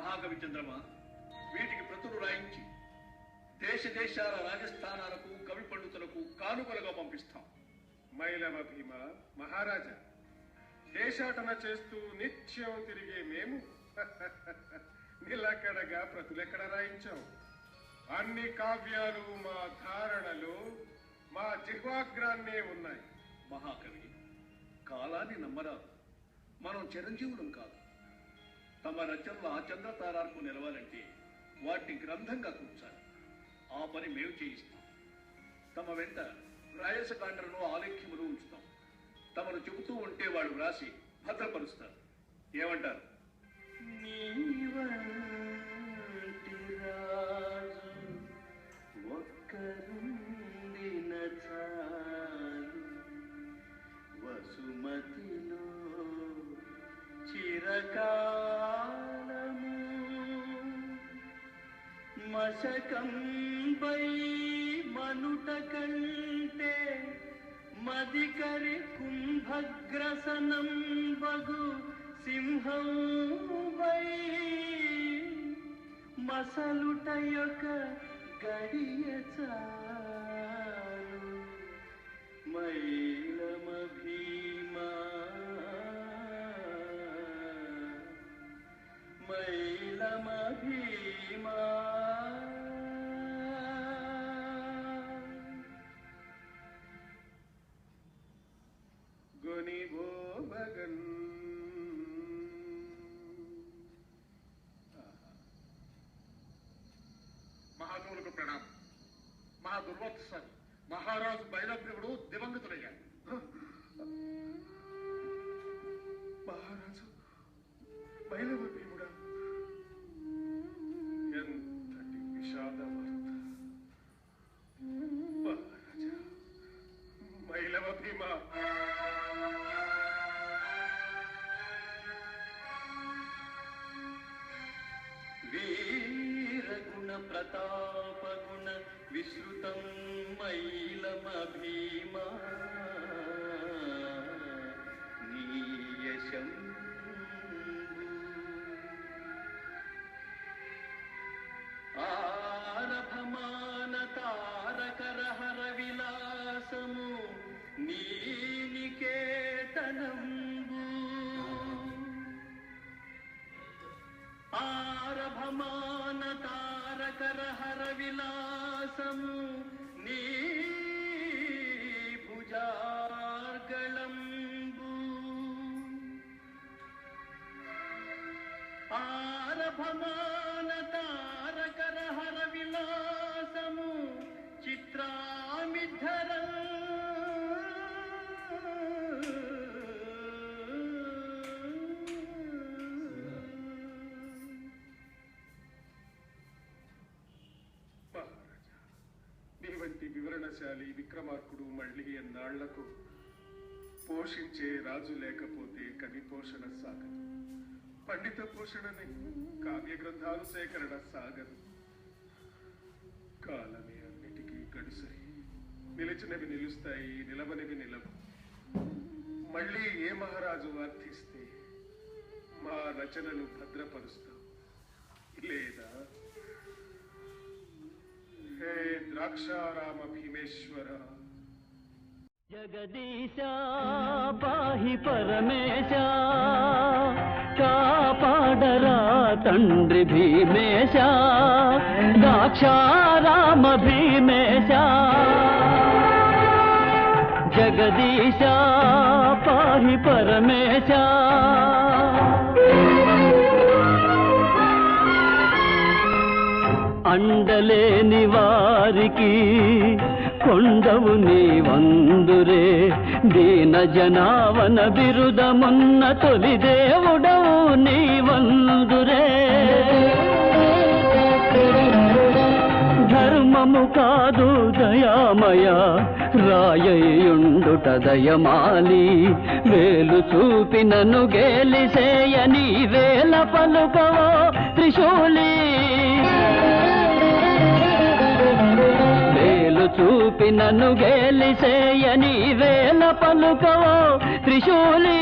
మహాకవి చంద్రమ వీటికి ప్రతులు రాయించి దేశ దేశాల రాజస్థానాలకు కవి పండితులకు కానుకలుగా పంపిస్తాం. మైలవ భీమ మహారాజా దేశాటన చేస్తూ నిత్యం తిరిగే మేము. నిలకడగా ప్రతులెక్కడ రాయించాం అన్ని కావ్యాలు మా ధారణలో మా జిహ్వాగ్రాన్నే ఉన్నాయి. మహాకవి కాలాన్ని నమ్మరాదు. మనం చిరంజీవులం కాదు. తమ రచనలు ఆ చంద్రతారార్కు నిలవాలంటే వాటిని గ్రంథంగా కూర్చాలి. ఆ పని మేము చేయిస్తాం. తమ వెంట రాయసకాండలను ఆలేఖ్యములు ఉంచుతాం. తమను చెబుతూ ఉంటే వాళ్ళు వ్రాసి భద్రపరుస్తారు. ఏమంటారు? మశకంబై మనుట కంటే మదికరి కుంభగ్రసనం బగు సింహం వై మసలుట యొక్క గడియ మైలమ భీమా మైలమ భీమా గొనివో మగన్. ప్రణామం. మహా దుర్వత్సారి మహారాజు బైరభ్యుడు దివంగతుడయ్యాడు. వీరగుణ ప్రతాపగుణ విశ్రుతం మైలమభీమా. విలాసము నీ భుజార్గళంబు ఆరభమానతా వంటి విక్రమార్కుడు మళ్ళీ ఎన్నాళ్ళకు పోషించే రాజు లేకపోతే కవి పోషణ సాగదు. పండిత పోషణని కావ్య గ్రంథాలు సేకరణ సాగదు. కాలమే అన్నిటికీ గడుసరి నిలిచినవి నిలుస్తాయి నిలవనివి నిలవు. మళ్ళీ ఏ మహారాజు వర్తిస్తే మా రచనలు భద్రపరుస్తాం. లేదా स्थिते द्राक्षाराम भीमेश्वर जगदीशा पाहि परमेशा कापाडरा तंड्री भीमेशा द्राक्षाराम भीमेशा जगदीशा पाही परमेशा అండలేని వారికి కొండవు నీ వందురే. దీన జనావన బిరుదమున్న తొలి దేవుడవు నీ వందురే కాదు దయామయ రాయయుండుట దయమాలి. వేలు చూపినను గేలిసేయని వేల పలుకవో త్రిశూలి. వేలు చూపినను గేలిసేయని వేల పలుకవో త్రిశూలి.